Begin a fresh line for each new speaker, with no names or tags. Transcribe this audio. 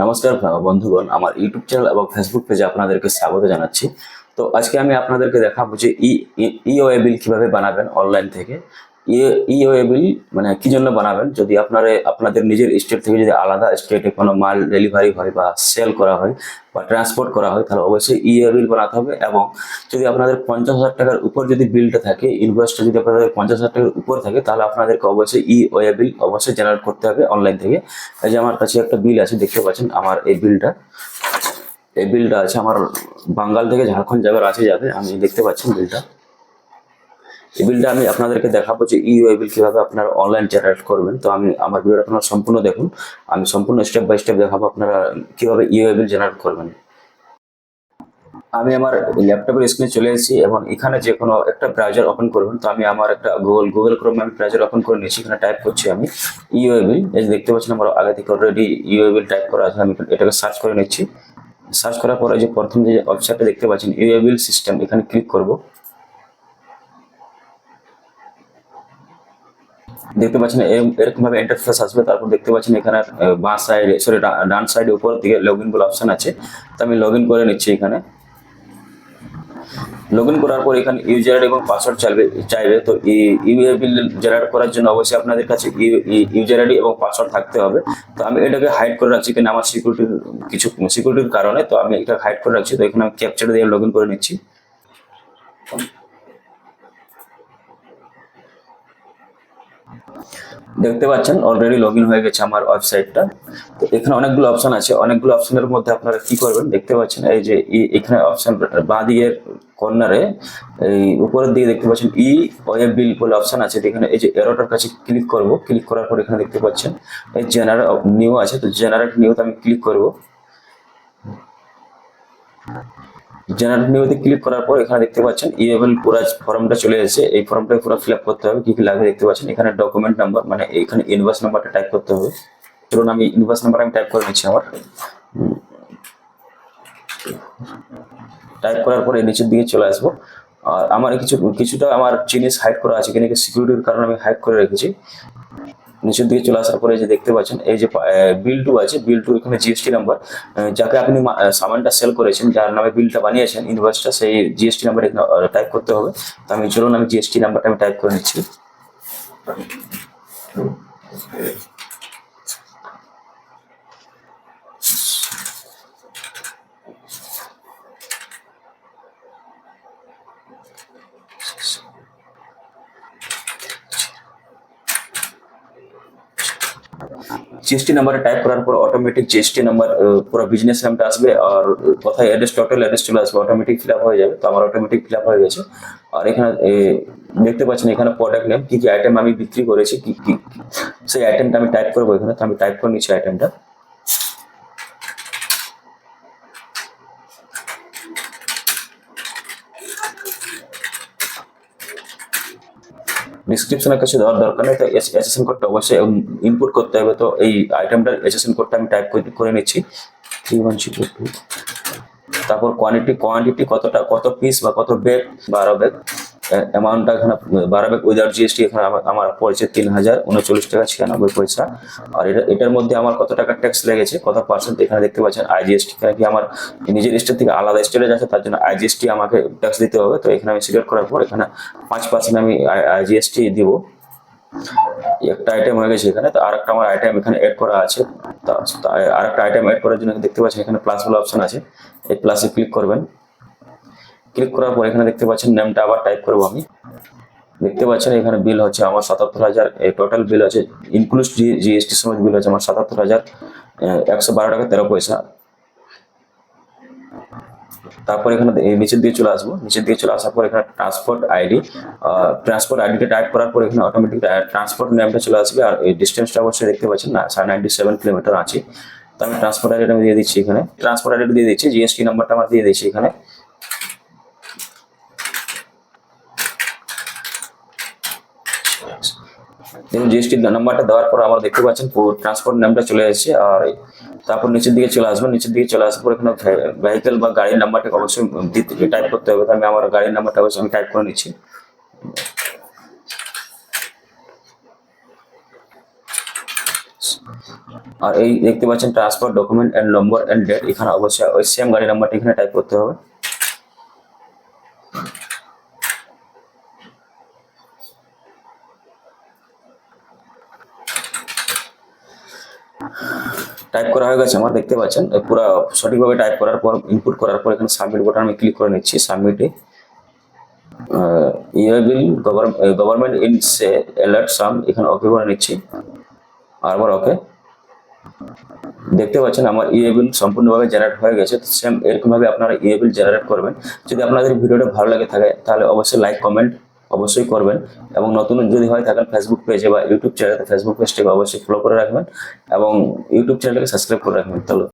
নমস্কার বন্ধুগণ, আমার ইউটিউব চ্যানেল এবং ফেসবুক পেজে আপনাদেরকে স্বাগত জানাচ্ছি। তো আজকে আমি আপনাদেরকে দেখাবো যে ই ইওএ বিল কীভাবে বানাবেন অনলাইন থেকে। ইওএ বিল মানে কি জন্য বানাবেন? যদি আপনারা, আপনাদের নিজের স্টেট থেকে যদি আলাদা স্টেটে কোনো মাল ডেলিভারি হয় বা সেল করা হয় বা ট্রান্সপোর্ট করা হয়, তাহলে অবশ্যই ইএ বিল বানাতে হবে এবং যদি আপনাদের পঞ্চাশ হাজার টাকার উপর যদি বিলটা থাকে ইনভয়েসটা যদি আপনাদের পঞ্চাশ হাজার টাকার উপর থাকে, তাহলে আপনাদেরকে অবশ্যই ই ওয়ে বিল অবশ্যই জেনারেট করতে হবে অনলাইন থেকে। এই যে আমার কাছে একটা বিল আছে, দেখতে পাচ্ছেন আমার এই বিলটা এই বিলটা আছে আমার বাঙ্গাল থেকে ঝাড়খণ্ড যাবার আছে যাবে, আমি দেখতে পাচ্ছেন বিলটা এই বিলটা আমি আপনাদেরকে দেখাবো যে ই ওয়ে বিল কীভাবে আপনারা অনলাইন জেনারেট করবেন। তো আমি, আমার ভিডিওটা আপনারা সম্পূর্ণ দেখুন। আমি সম্পূর্ণ স্টেপ বাই স্টেপ দেখাবো আপনারা কীভাবে ই ওয়ে বিল জেনারেট করবেন। আমি আমার ল্যাপটপের স্ক্রিনে চলে এসেছি এবং এখানে যে কোনো একটা ব্রাউজার ওপেন করবেন। তো আমি আমার একটা গুগল গুগল ক্রোমে আমি ব্রাউজার ওপেন করে নিয়েছি। এখানে টাইপ করছি আমি ইওয়েবিল এই দেখতে পাচ্ছেন আমার আগে থেকে অলরেডি ইওয়েবিল টাইপ করা আছে। আমি এটাকে সার্চ করে নিচ্ছি। সার্চ করার পরে যে প্রথম যে ওয়েবসাইটটা দেখতে পাচ্ছেন ইওয়েবিল সিস্টেম এখানে ক্লিক করব। দেখতে পাচ্ছেন এরকম ভাবে ইন্টারফেস আসবে। তারপর দেখতে পাচ্ছেন এখানে বাঁ সাইডে সরি ডান সাইডে উপর দিকে লগ ইন বলে অপশন আছে। তো আমি লগ ইন করে নিচ্ছি এখানে। লগ ইন করার পর এখানে ইউজার এবং পাসওয়ার্ড চাইবে চাইবে। তো ইউএবিল জেনারেট করার জন্য অবশ্যই আপনাদের কাছে ইউজার আইডি এবং পাসওয়ার্ড থাকতে হবে। তো আমি এটাকে হাইড করে রাখছি কিনা, আমার সিকিউরিটির কিছু সিকিউরিটির কারণে। তো আমি এটা হাইড করে রাখছি। তো এখানে আমি ক্যাপচার দিয়ে লগ ইন করে নিচ্ছি। দেখতে পাচ্ছেন অলরেডি লগ হয়ে গেছে আমার ওয়েবসাইটটা তো এখানে অনেকগুলো অপশন আছে। অনেকগুলো অপশনের মধ্যে আপনারা কি করবেন, দেখতে পাচ্ছেন, এই যে এখানে অপশন বাঁ দিকের কর্নারে এই উপরের দিকে দেখতে পাচ্ছেন, ই ওয়েব বিল বলে অপশন আছে এখানে এই যে এরোটার কাছে ক্লিক করব। ক্লিক করার পর এখানে দেখতে পাচ্ছেন, এই জেনারেট নিউ আছে, তো জেনারেট নিউতে আমি ক্লিক করব। জেনারেট নিউতে ক্লিক করার পর এখানে দেখতে পাচ্ছেন ইএমএল পুরো ফর্মটা চলে এসেছে। এই ফর্মটা পুরো ফিল আপ করতে হবে। কি কি লাগবে দেখতে পাচ্ছেন? এখানে ডকুমেন্ট নাম্বার মানে এখানে ইনভয়েস নাম্বারটা টাইপ করতে হবে। চলুন আমি ইনভয়েস নাম্বার আমি টাইপ করে নিচ্ছি আমার। টাইপ করার পরে নিচের দিকে চলে আসব। আর আমার কিছু, কিছুটা আমার জিনিস হাইড করা আছে। কিন্তু সিকিউরিটির কারণে আমি হাইড করে রেখেছি। নিচের দিকে চলে আসার পরে যে দেখতে পাচ্ছেন, এই যে বিল টু আছে। বিল টু এখানে জিএসটি নাম্বার যাকে আপনি সামানটা সেল করেছেন, যার নামে বিলটা বানিয়েছেন ইনভয়েসটা সেই জিএসটি নাম্বার এখানে টাইপ করতে হবে। তো আমি চলুন, আমি জিএসটি নাম্বারটা আমি টাইপ করে নিচ্ছি। জিএসটি নাম্বার টাইপ করার পর অটোমেটিক জিএসটি নাম্বার পুরো বিজনেস নামটা আসবে আর কোথায় অ্যাড্রেস টোটাল অ্যাড্রেস চলে আসবে অটোমেটিক ফিল হয়ে যাবে। তো আমার অটোমেটিক ফিল হয়ে গেছে। আর এখানে দেখতে পাচ্ছেন এখানে প্রোডাক্ট নেম কি কি আইটেম আমি বিক্রি করেছি, কি কি। সেই আইটেমটা আমি টাইপ করব এখানে। তো আমি টাইপ করে নিচ্ছি আইটেমটা ডিসক্রিপশনের কাছে দেওয়ার দরকার নেই, তো এসএসএন কোডটা অবশ্যই ইনপুট করতে হবে, তো এই আইটেমটার এসএসএন কোডটা আমি টাইপ করে নিচ্ছি। থ্রি ওয়ান টু তারপর কোয়ান্টিটি কোয়ান্টিটি কতটা কত পিস বা কত ব্যাগ বারো ব্যাগ অ্যামাউন্টটা এখানে ব্যাগ উইদাউট জিএসটি এখানে আমার- পড়েছে তিন হাজার উনচল্লিশ টাকা, ছিয়ানব্বই পয়সা। আর এটা, এটার মধ্যে আমার কত টাকা ট্যাক্স লেগেছে, কত পার্সেন্ট এখানে দেখতে পাচ্ছেন? আইজিএসটি এখানে কি আমার নিজের স্টেট থেকে আলাদা স্টেটে যাচ্ছে তার জন্য আইজিএসটি আমাকে ট্যাক্স দিতে হবে। তো এখানে আমি সিলেক্ট করার পর এখানে পাঁচ পার্সেন্ট আমি আইজিএসটি দিব। একটা আইটেম হয়ে গেছে এখানে, তো আরেকটা আমার আইটেম এখানে এড করা আছে। তা- আরেকটা আইটেম এড করার জন্য দেখতে পাচ্ছেন, এখানে প্লাস বলে অপশন আছে। এই প্লাসে ক্লিক করবেন। ক্লিক করার পর এখানে দেখতে পাচ্ছেন নামটা আবার টাইপ করব আমি। দেখতে পাচ্ছেন এখানে বিল হচ্ছে আমার সাতাত্তর হাজার টোটাল বিল আছে ইনক্লুড জিএসটি সমেত বিল হচ্ছে আমার সাতাত্তর হাজার একশো বারো টাকা তেরো পয়সা। তারপর এখানে নিচের দিকে চলে আসব। নিচের দিয়ে চলে আসার পর এখানে ট্রান্সপোর্ট আইডি ট্রান্সপোর্ট আইডিটা টাইপ করার পর এখানে অটোমেটিক ট্রান্সপোর্ট নেমটা চলে আসবে আর এই ডিস্টেন্সটা অবশ্যই দেখতে পাচ্ছেন না, সাড়ে নাইনটি সেভেন কিলোমিটার আছে। তো আমি ট্রান্সপোর্ট আইডিটা আমি দিয়ে দিচ্ছি এখানে। ট্রান্সপোর্ট আইডিটা দিয়ে দিচ্ছি জিএসটি নাম্বারটা আমার দিয়ে দিচ্ছি এখানে। দেখুন জিএসটি নাম্বারটা দেওয়ার পর আমরা দেখতে পাচ্ছেন ট্রান্সপোর্ট নামটা চলে এসেছে, আর তারপর নিচের দিকে চলে আসবেন। নিচের দিকে চলে আসার পর এখানে ভেহিকেল বা গাড়ির নাম্বারটা অবশ্যই টাইপ করতে হবে। আমি আমার গাড়ির নাম্বারটা অবশ্যই আমি টাইপ করে নিচ্ছি। আর এই দেখতে পাচ্ছেন transport document and number and date এখানে অবশ্যই ওই সেম গাড়ি নাম্বারটা এখানে টাইপ করতে হবে। টাইপ করা হয়ে গেছে, আমার দেখতে পাচ্ছেন। পুরো সঠিকভাবে টাইপ করার পর ইনপুট করার পর এখানে সাবমিট বাটন আমি ক্লিক করে নিচ্ছি সাবমিটে ইয়ে বিল গভর্নমেন্ট ইন সে অ্যালার্ট সাম এখানে ওকে করে নিচ্ছি। আবার ওকে দেখতে পাচ্ছেন, আমার ইয়ে বিল সম্পূর্ণভাবে জেনারেট হয়ে গেছে। সেম এরকমভাবে আপনারা ইয়ে বিল জেনারেট করবেন। যদি আপনাদের ভিডিওটা ভালো লাগে থাকে, তাহলে অবশ্যই লাইক কমেন্ট অবশ্যই করবেন এবং নতুন যদি হয় থাকেন ফেসবুক পেজে বা ইউটিউব চ্যানেলে ফেসবুক পেজটিকে অবশ্যই ফলো করে রাখবেন এবং ইউটিউব চ্যানেলকে সাবস্ক্রাইব করে রাখবেন। তাহলে